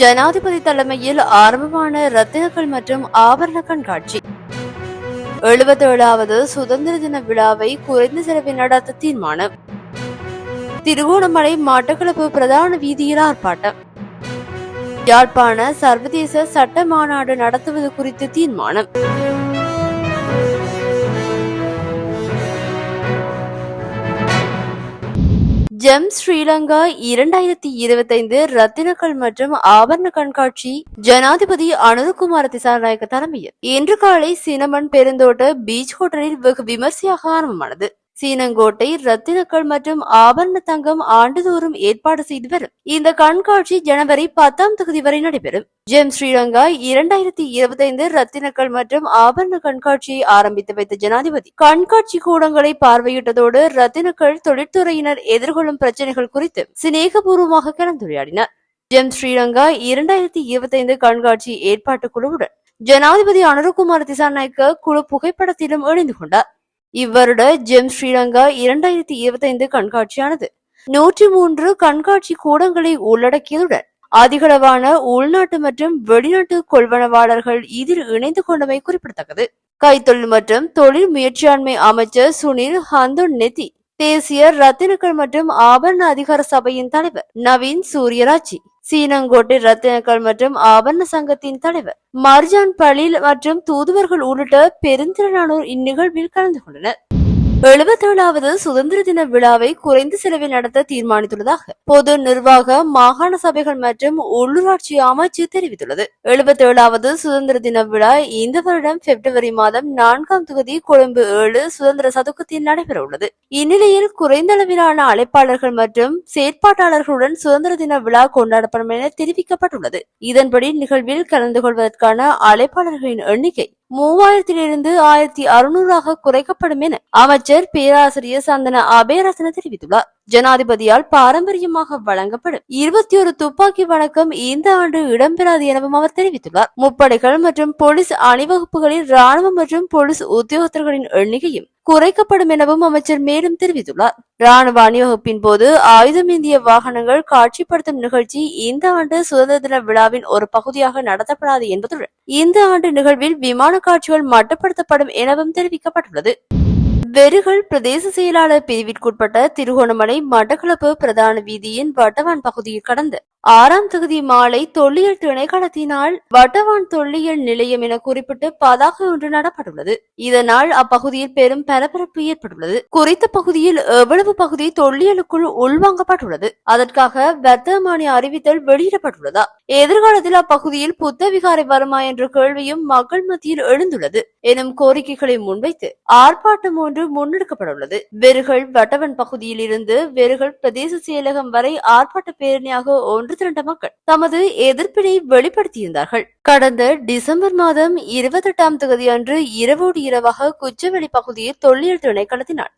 ஜனாதிபதி தலைமையில் ஆரம்பமான ரத்தினங்கள் மற்றும் ஆபரண கண்காட்சி. எழுபத்தேழாவது சுதந்திர தின விழாவை குறைந்த செலவில் நடத்த தீர்மானம். திருகோணமலை மட்டக்களப்பு பிரதான வீதியில் ஆர்ப்பாட்டம். யாழ்ப்பாண சர்வதேச சட்ட மாநாடு நடத்துவது குறித்து தீர்மானம். ஜெம் ஸ்ரீலங்கா இரண்டாயிரத்தி இருபத்தைந்து ரத்தினக்கள் மற்றும் ஆபரண கண்காட்சி ஜனாதிபதி அனுதகுமார திசாநாயக்க தலைமையில் இன்று காலை சினமன் பெருந்தோட்ட பீச் ஹோட்டலில் வெகு விமர்சையாக ஆரம்பமானது. சீனங்கோட்டை ரத்தினக்கள் மற்றும் ஆபரண தங்கம் ஆண்டுதோறும் ஏற்பாடு செய்து வரும். இந்த கண்காட்சி ஜனவரி பத்தாம் தேதி வரை நடைபெறும். ஜெம் ஸ்ரீலங்கா இரண்டாயிரத்தி இருபத்தைந்து ரத்தினக்கள் மற்றும் ஆபரண கண்காட்சியை ஆரம்பித்து வைத்த ஜனாதிபதி. கண்காட்சி கூடங்களை பார்வையிட்டதோடு ரத்தினக்கள் தொழிற்துறையினர் எதிர்கொள்ளும் பிரச்சனைகள் குறித்து சிநேகபூர்வமாக கலந்துரையாடினார். ஜெம் ஸ்ரீலங்கா இரண்டாயிரத்தி இருபத்தைந்து கண்காட்சி ஏற்பாட்டு குழுவுடன் ஜனாதிபதி அனுரகுமார் திசாநாயக்க குழு புகைப்படத்திலும் இணைந்து கொண்டார். இவ்வருட ஜெம் ஸ்ரீலங்கா இரண்டாயிரத்தி இருபத்தைந்து கண்காட்சியானது. நூற்றி மூன்று கண்காட்சி கூடங்களை உள்ளடக்கியதுடன் அதிகளவான உள்நாட்டு மற்றும் வெளிநாட்டு கொள்வனவாளர்கள் இதில் இணைந்து கொண்டமை குறிப்பிடத்தக்கது. கைத்தொழில் மற்றும் தொழில் முயற்சியாண்மை அமைச்சர் சுனில் ஹந்தோன் நெத்தி தேசிய ரத்தினக்கள் மற்றும் ஆபரண அதிகார சபையின் தலைவர் நவீன் சூரியராஜி சீனங்கோட்டை ரத்தினக்கள் மற்றும் ஆபரண சங்கத்தின் தலைவர் மர்ஜான் பலில் மற்றும் தூதுவர்கள் உள்ளிட்ட பெருந்திரளானோர் இந்நிகழ்வில் கலந்து கொண்டனர். எழுபத்தேழாவது சுதந்திர தின விழாவை குறைந்த செலவில் நடத்த தீர்மானித்துள்ளதாக பொது நிர்வாக மாகாண சபைகள் மற்றும் உள்ளூராட்சி அமைச்சு தெரிவித்துள்ளது. எழுபத்தேழாவது சுதந்திர தின விழா இந்த வருடம் பிப்ரவரி மாதம் நான்காம் தொகுதி கொழும்பு ஏழு சுதந்திர சதுக்கத்தில் நடைபெற உள்ளது இந்நிலையில் குறைந்த அளவிலான அழைப்பாளர்கள் மற்றும் செயற்பாட்டாளர்களுடன் சுதந்திர தின விழா கொண்டாடப்படும் என தெரிவிக்கப்பட்டுள்ளது. இதன்படி நிகழ்வில் கலந்து கொள்வதற்கான அழைப்பாளர்களின் எண்ணிக்கை மூவாயிரத்திலிருந்து ஆயிரத்தி அறுநூறாக குறைக்கப்படும் என அமைச்சர் பேராசிரியர் சந்தன அபேரசன தெரிவித்துள்ளார். ஜனாதிபதியால் பாரம்பரியமாக வழங்கப்படும் இருபத்தி ஒரு துப்பாக்கி வழக்கம் இந்த ஆண்டு இடம்பெறாது எனவும் அவர் தெரிவித்துள்ளார். முப்படைகள் மற்றும் போலீஸ் அணிவகுப்புகளில் ராணுவம் மற்றும் போலீஸ் உத்தியோகத்தர்களின் எண்ணிக்கையும் குறைக்கப்படும் எனவும் அமைச்சர் மேலும் தெரிவித்துள்ளார். ராணுவ அணிவகுப்பின் போது ஆயுதம் இந்திய வாகனங்கள் காட்சிப்படுத்தும் நிகழ்ச்சி இந்த ஆண்டு சுதந்திர தின விழாவின் ஒரு பகுதியாக நடத்தப்படாது என்பதுடன் இந்த ஆண்டு நிகழ்வில் விமான காட்சிகள் மட்டுப்படுத்தப்படும் எனவும் தெரிவிக்கப்பட்டுள்ளது. வெறுகள் பிரதேச செயலாளர் பிரிவிற்குட்பட்ட திருகோணமலை மட்டக்களப்பு பிரதான வீதியின் வட்டவான் பகுதியில் கடந்த ஆறாம் தொகுதி மாலை தொல்லியல் திணைக்களத்தினால் வட்டவான் தொல்லியல் நிலையம் என குறிப்பிட்டு பதாகை ஒன்று நடப்பட்டுள்ளது. இதனால் அப்பகுதியில் பெரும் பரபரப்பு ஏற்பட்டுள்ளது. குறித்த பகுதியில் எவ்வளவு பகுதி தொல்லியலுக்குள் உள்வாங்கப்பட்டுள்ளது. அதற்காக வர்த்தமானி அறிவித்தல் வெளியிடப்பட்டுள்ளதா? எதிர்காலத்தில் அப்பகுதியில் புத்த விகாரை வருமா என்ற கேள்வியும் மக்கள் மத்தியில் எழுந்துள்ளது எனும் கோரிக்கைகளை முன்வைத்து ஆர்ப்பாட்டம் ஒன்று முன்னெடுக்கப்பட்டுள்ளது. வெறுகள் வட்டவன் பகுதியில் இருந்து வெறுகள் பிரதேச செயலகம் வரை ஆர்ப்பாட்ட பேரணியாக ஒன்று திரண்ட மக்கள் தமது எதிர்ப்பினை வெளிப்படுத்தியிருந்தார்கள். கடந்த டிசம்பர் மாதம் இருபத்தெட்டாம் எட்டாம் அன்று இரவோடு இரவாக குச்சவெளி பகுதியில் தொல்லியல் திணைக்களத்தினால்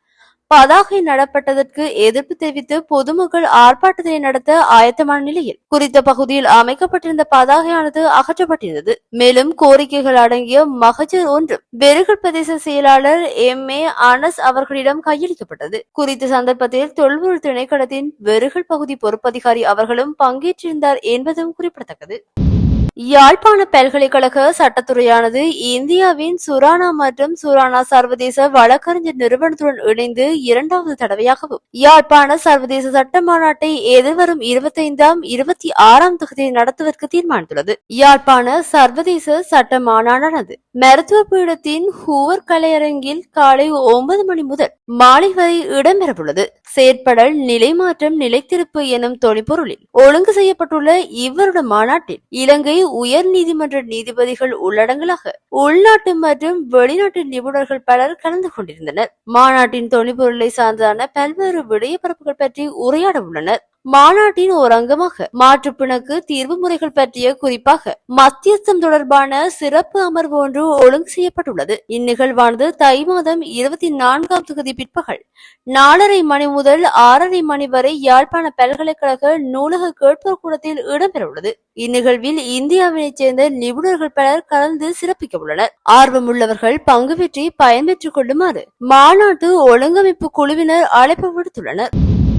பதாகை நடப்பட்டதற்கு எதிர்ப்பு தெரிவித்து பொதுமக்கள் ஆர்ப்பாட்டத்தை நடத்த ஆயத்தமான நிலையில் குறித்த பகுதியில் அமைக்கப்பட்டிருந்த பதாகையானது அகற்றப்பட்டிருந்தது. மேலும் கோரிக்கைகள் அடங்கிய மகஜர் ஒன்று பெருகல் பிரதேச செயலாளர் எம். ஏ. அனஸ் அவர்களிடம் கையளிக்கப்பட்டது. குறித்த சந்தர்ப்பத்தில் தொல்பொருள் திணைக்களத்தின் வெறுகல் பகுதி பொறுப்பதிகாரி அவர்களும் பங்கேற்றிருந்தார் என்பதும் குறிப்பிடத்தக்கது. யாழ்ப்பாண பல்கலைக்கழக சட்டத்துறையானது இந்தியாவின் சுரானா மற்றும் சுரானா சர்வதேச வழக்கறிஞர் நிறுவனத்துடன் இணைந்து இரண்டாவது தடவையாகவும். யாழ்ப்பாண சர்வதேச சட்ட மாநாட்டை எதிர்வரும் இருபத்தைந்தாம் இருபத்தி ஆறாம் தொகுதியில் நடத்துவதற்கு தீர்மானித்துள்ளது. யாழ்ப்பாண சர்வதேச சட்ட மாநாடானது மருத்துவ பீடத்தின் ஹூவர் கலையரங்கில் காலை ஒன்பது மணி முதல் மாலை வரை இடம்பெறவுள்ளது. செயற்படல் நிலைமாற்றம் நிலைத்திருப்பு எனும் தொனிப்பொருளில் ஒழுங்கு செய்யப்பட்டுள்ள இவருட மாநாட்டில் இலங்கை உயர் நீதிமன்ற நீதிபதிகள் உள்ளடங்கலாக உள்நாட்டு மற்றும் வெளிநாட்டு நிபுணர்கள் பலர் கலந்து கொண்டிருந்தனர். மாநாட்டின் தொனிப்பொருளை சார்ந்ததான பல்வேறு விடயப்பரப்புகள் பற்றி உரையாட உள்ளனர் மாநாட்டின் ஒரு அங்கமாக மாற்றுப்பிணக்கு தீர்வு முறைகள் பற்றிய குறிப்பாக மத்தியஸ்தம் தொடர்பான சிறப்பு அமர்வு ஒன்று ஒழுங்கு செய்யப்பட்டுள்ளது. இந்நிகழ்வானது தை மாதம் இருபத்தி நான்காம் தொகுதி பிற்பகல் நாலரை மணி முதல் ஆறரை மணி வரை யாழ்ப்பாண பல்கலைக்கழக நூலக கேட்போர் கூடத்தில் இடம்பெறவுள்ளது. இந்நிகழ்வில் இந்தியாவினைச் சேர்ந்த நிபுணர்கள் பலர் கலந்து சிறப்பிக்க உள்ளனர் ஆர்வமுள்ளவர்கள் பங்கு பெற்றி பயன்பெற்றுக் கொள்ளுமாறு மாநாட்டு ஒழுங்கமைப்பு குழுவினர் அழைப்பு விடுத்துள்ளனர்.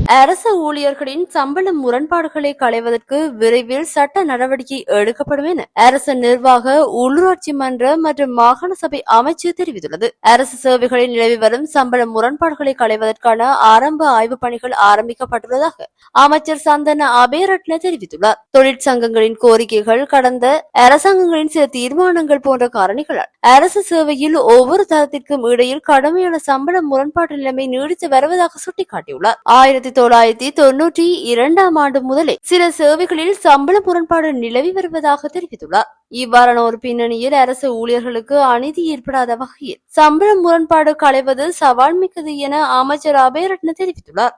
அரசு ஊழியர்களின் சம்பள முரண்பாடுகளை களைவதற்கு விரைவில் சட்ட நடவடிக்கை எடுக்கப்படும் என அரசு நிர்வாக உள்ளூராட்சி மன்ற மற்றும் மாகாண சபை அமைச்சு தெரிவித்துள்ளது. அரசு சேவைகளில் நிலவி வரும் சம்பள முரண்பாடுகளை களைவதற்கான ஆரம்ப ஆய்வுப் பணிகள் ஆரம்பிக்கப்பட்டுள்ளதாக அமைச்சர் சந்தன அபேரட்ன தெரிவித்துள்ளார். தொழிற்சங்கங்களின் கோரிக்கைகள் கடந்த அரசாங்கங்களின் சில தீர்மானங்கள் போன்ற காரணிகளால் அரசு சேவையில் ஒவ்வொரு தரத்திற்கும் இடையில் கடுமையான சம்பள முரண்பாட்டு நிலைமை நீடித்து வருவதாக சுட்டிக்காட்டியுள்ளார். ஆயிரத்தி தொள்ளாயிரத்தி தொன்னூற்றி இரண்டாம் ஆண்டு முதலே சில சேவைகளில் சம்பள முரண்பாடு நிலவி வருவதாக தெரிவித்துள்ளார். இவ்வாறான ஒரு பின்னணியில் அரசு ஊழியர்களுக்கு அநீதி ஏற்படாத வகையில் சம்பள முரண்பாடு களைவது சவால் மிக்கது என அமைச்சர் அபயரட்ன தெரிவித்துள்ளார்.